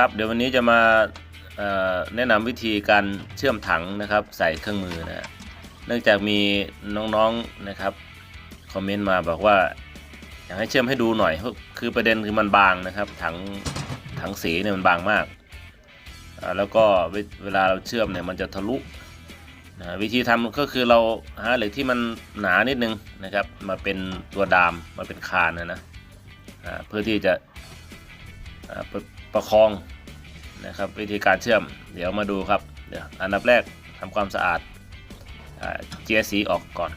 ครับเดี๋ยววันนี้จะมาแนะนำวิธีการเชื่อมถังนะครับ ใส่เครื่องมือนะเนื่องจากมีน้องๆนะครับคอมเมนต์มาบอกว่าอยากให้เชื่อมให้ดูหน่อยคือคือประเด็นคือมันบางนะครับถังถังสีเนี่ยมันบางมาก แล้วก็เวลาเราเชื่อมเนี่ยมันจะทะลุนะวิธีทำก็คือเราหาเหล็กที่มันหนานิดนึงนะครับ มาเป็นตัวดามมาเป็นคานนะนะเพื่อที่จะประประคอง นะครับวิธีการเชื่อมเดี๋ยวมาดูครับเดี๋ยวอันดับแรกทำความสะอาดเจียสีออกก่อน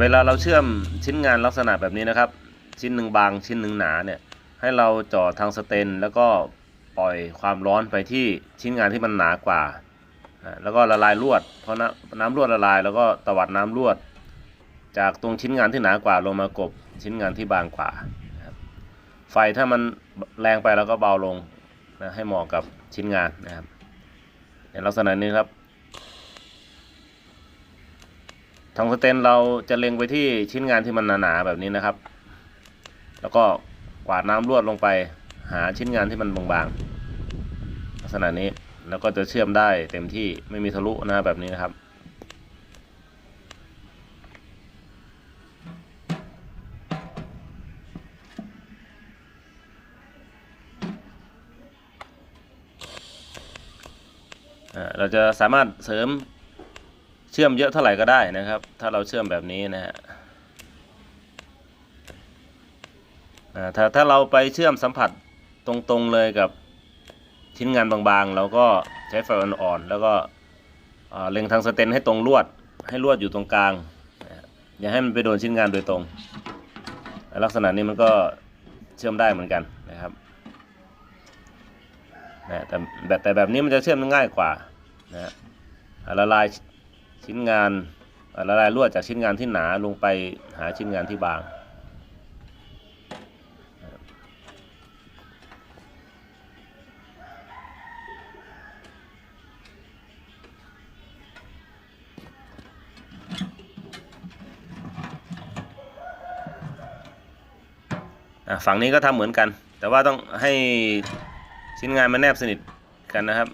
เวลาเราเชื่อมชิ้นงานลักษณะแบบนี้นะครับ ชิ้นหนึ่งบางชิ้นหนึ่งหนาเนี่ยให้เราจ่อทางสเตน แล้วก็ปล่อยความร้อนไปที่ชิ้นงานที่มันหนากว่า แล้วก็ละลายลวดเพอน้ำน้ำลวดละลาย แล้วก็ตวัดน้ำลวด จากตรงชิ้นงานที่หนากว่าลงมากบชิ้นงานที่บางกว่า ไฟถ้ามันแรงไปแล้วก็เบาลงนะให้เหมาะกับชิ้นงานนะครับในลักษณะนี้ครับ ทางสเตนเราจะเล็งไปที่ชิ้นงานที่มันหนาๆแบบนี้นะครับ แล้วก็กวาดน้ำรวดลงไป หาชิ้นงานที่มันบางๆ ลักษณะนี้แล้วก็จะเชื่อมได้เต็มที่ไม่มีทะลุนะแบบนี้นะครับ เราจะสามารถเสริม ชื่อมเยอะเท่าไหร่ก็ได้นะครับ ถ้าเราเชื่อมแบบนี้นะฮะถ้าถ้าเราไปเชื่อมสัมผัสตรงๆเลยกับชิ้นงานบางๆ เราก็ใช้ไฟอ่อนๆแล้วก็เล็งทางสเตนให้ตรงลวดให้ลวดอยู่ตรงกลาง อย่าให้มันไปโดนชิ้นงานโดยตรง ลักษณะนี้มันก็เชื่อมได้เหมือนกันนะครับนะแต่แบบแต่แบบนี้มันจะเชื่อมง่ายกว่านะละลาย ชิ้นงานละลายลวดจากชิ้นงานที่หนาลงไปหาชิ้นงานที่บาง ฝั่งนี้ก็ทำเหมือนกัน แต่ว่าต้องให้ชิ้นงานมันแนบสนิทกันนะครับ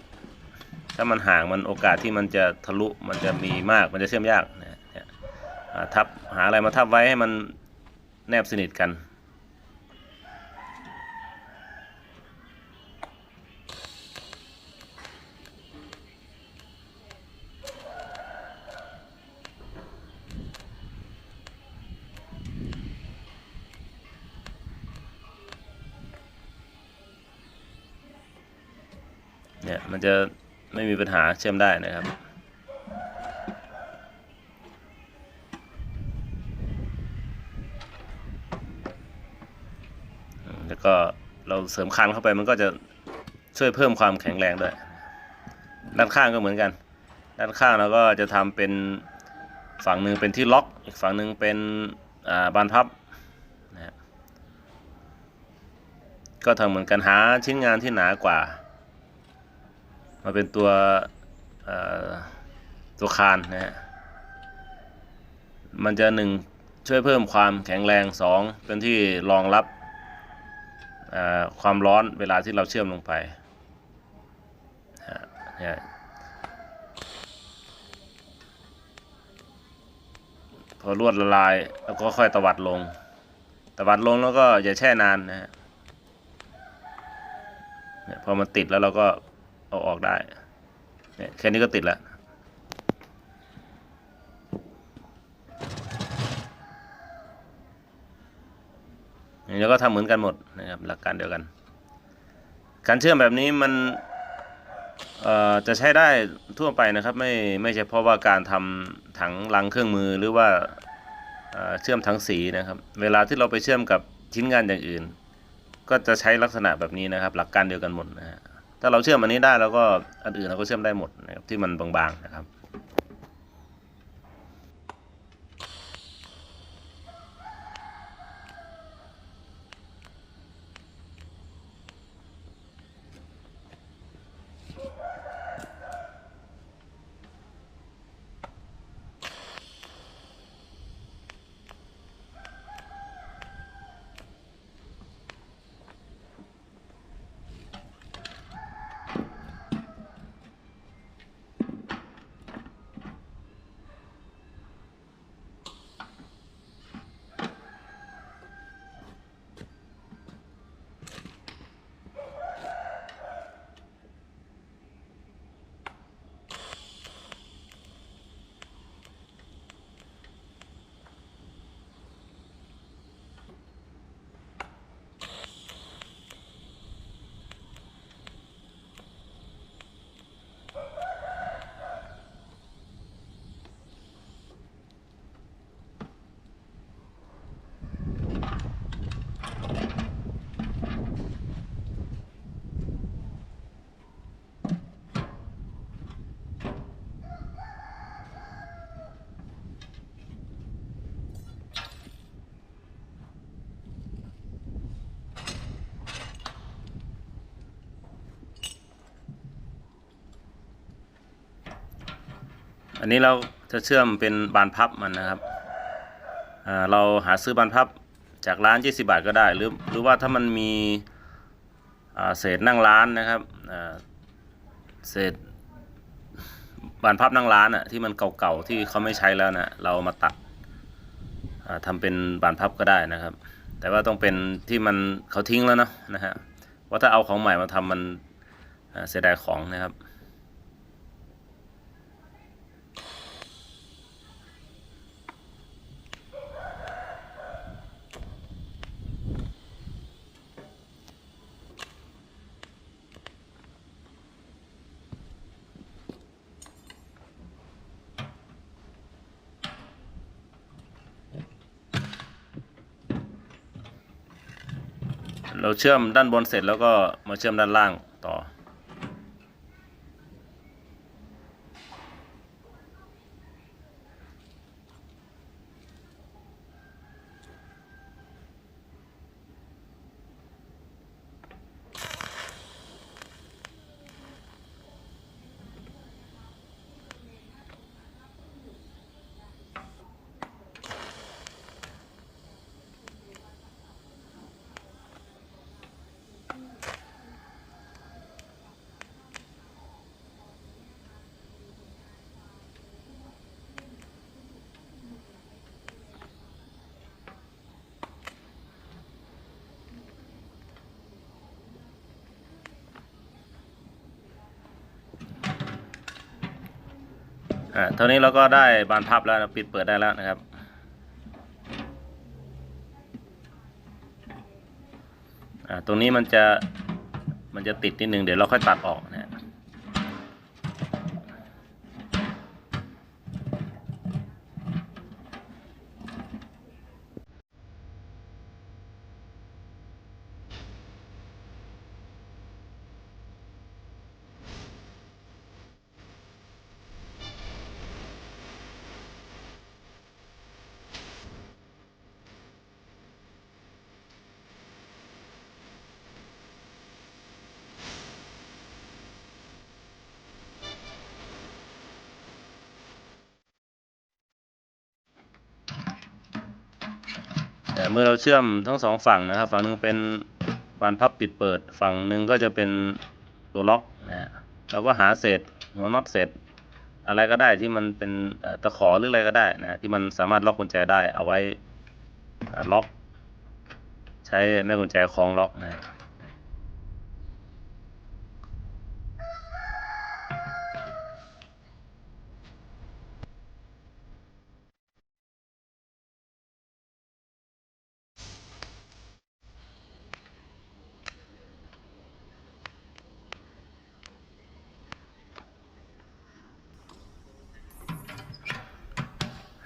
ถ้ามันห่างมันโอกาสที่มันจะทะลุมันจะมีมากมันจะเชื่อมยากนะเนี่ยทับหาอะไรมาทับไว้ให้มันแนบสนิทกันเนี่ยมันจะ ไม่มีปัญหาเชื่อมได้นะครับแล้วก็เราเสริมคานเข้าไปมันก็จะช่วยเพิ่มความแข็งแรงด้วย ด้านข้างก็เหมือนกัน ด้านข้างเราก็จะทำเป็นฝั่งหนึ่งเป็นที่ล็อกอีกฝั่งหนึ่งเป็นบานพับนะฮะก็ทำเหมือนกันหาชิ้นงานที่หนากว่า มาเป็นตัวตัวคานนะฮะมันจะหนึ่งช่วยเพิ่มความแข็งแรงสองเป็นที่รองรับความร้อนเวลาที่เราเชื่อมลงไปฮะพอลวดละลายแล้วก็ค่อยตวัดลง ตวัดลงแล้วก็อย่าแช่นานนะฮะพอมันติดแล้วเราก็ เอาออกได้เนี่ยแค่นี้ก็ติดแล้วอย่างนี้ก็ทำเหมือนกันหมดนะครับหลักการเดียวกัน การเชื่อมแบบนี้มันจะใช้ได้ทั่วไปนะครับไม่ไม่ใช่เพราะว่าการทำถังลังเครื่องมือหรือว่าเเชื่อมถังสีนะครับ เวลาที่เราไปเชื่อมกับชิ้นงานอย่างอื่น ก็จะใช้ลักษณะแบบนี้นะครับ หลักการเดียวกันหมดนะฮะ ถ้าเราเชื่อมอันนี้ได้แล้วก็อันอื่นเราก็เชื่อมได้หมดนะครับที่มันบางๆนะครับ อันนี้เราจะเชื่อมเป็นบานพับมันนะครับ เราหาซื้อบานพับจากร้าน 20 บาทก็ได้ หรือหรือว่าถ้ามันมีเศษนั่งร้านนะครับเศษบานพับนั่งร้านอะที่มันเก่าๆที่เขาไม่ใช้แล้วนะเรามาตัดอ่าทำเป็นบานพับก็ได้นะครับ แต่ว่าต้องเป็นที่มันเขาทิ้งแล้วเนาะนะฮะว่าถ้าเอาของใหม่มาทำมันเสียดายของนะครับ เราเชื่อมด้านบนเสร็จแล้วก็มาเชื่อมด้านล่างต่ อ่าเท่านี้เราก็ได้บานพับแล้วปิดเปิดได้แล้วนะครับ อ่าตรงนี้มันจะมันจะติดนิดนึงเดี๋ยวเราค่อยตัดออก เมื่อเราเชื่อมทั้งสองฝั่งนะครับ ฝั่งหนึ่งเป็นบานพับปิดเปิด ฝั่งหนึ่งก็จะเป็นตัวล็อกนะเราก็หาเศษหัวน็อตเศษอะไรก็ได้ที่มันเป็นตะขอหรืออะไรก็ได้นะที่มันสามารถล็อกกุญแจได้เอาไว้ล็อก ใช้แม่กุญแจคล้องล็อกนะ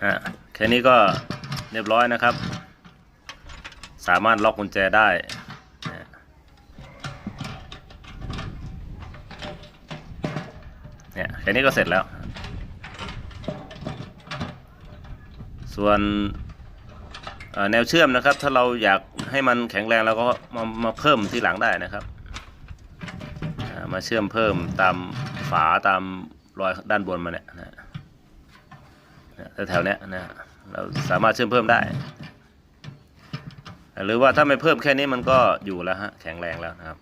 ฮะแค่นี้ก็เรียบร้อยนะครับ สามารถล็อกกุญแจได้นะค่นี้ก็เสร็จแล้ว ส่วนแนวเชื่อมนะครับ ถ้าเราอยากให้มันแข็งแรงเราก็มามาเพิ่มที่หลังได้นะครับ มาเชื่อมเพิ่มตามฝาตามรอยด้านบนมาเนี่ย แถวๆเนี้ยนะเราสามารถเชื่อมเพิ่มได้ หรือว่าถ้าไม่เพิ่มแค่นี้มันก็อยู่แล้วฮะแข็งแรงแล้วนะครับ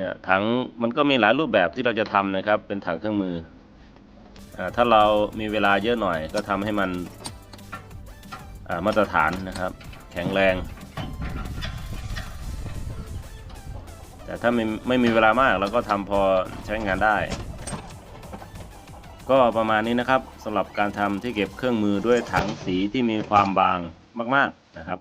เนี่ยถังมันก็มีหลายรูปแบบที่เราจะทำนะครับ เป็นถังเครื่องมืออาถ้าเรามีเวลาเยอะหน่อย ก็ทำให้มันอ่ามาตรฐานนะครับ แข็งแรง แต่ถ้าไม่ไม่มีเวลามากเราก็ทำพอใช้งานได้ ก็ประมาณนี้นะครับสำหรับการทำที่เก็บเครื่องมือด้วยถังสีที่มีความบางมาก ๆนะครับ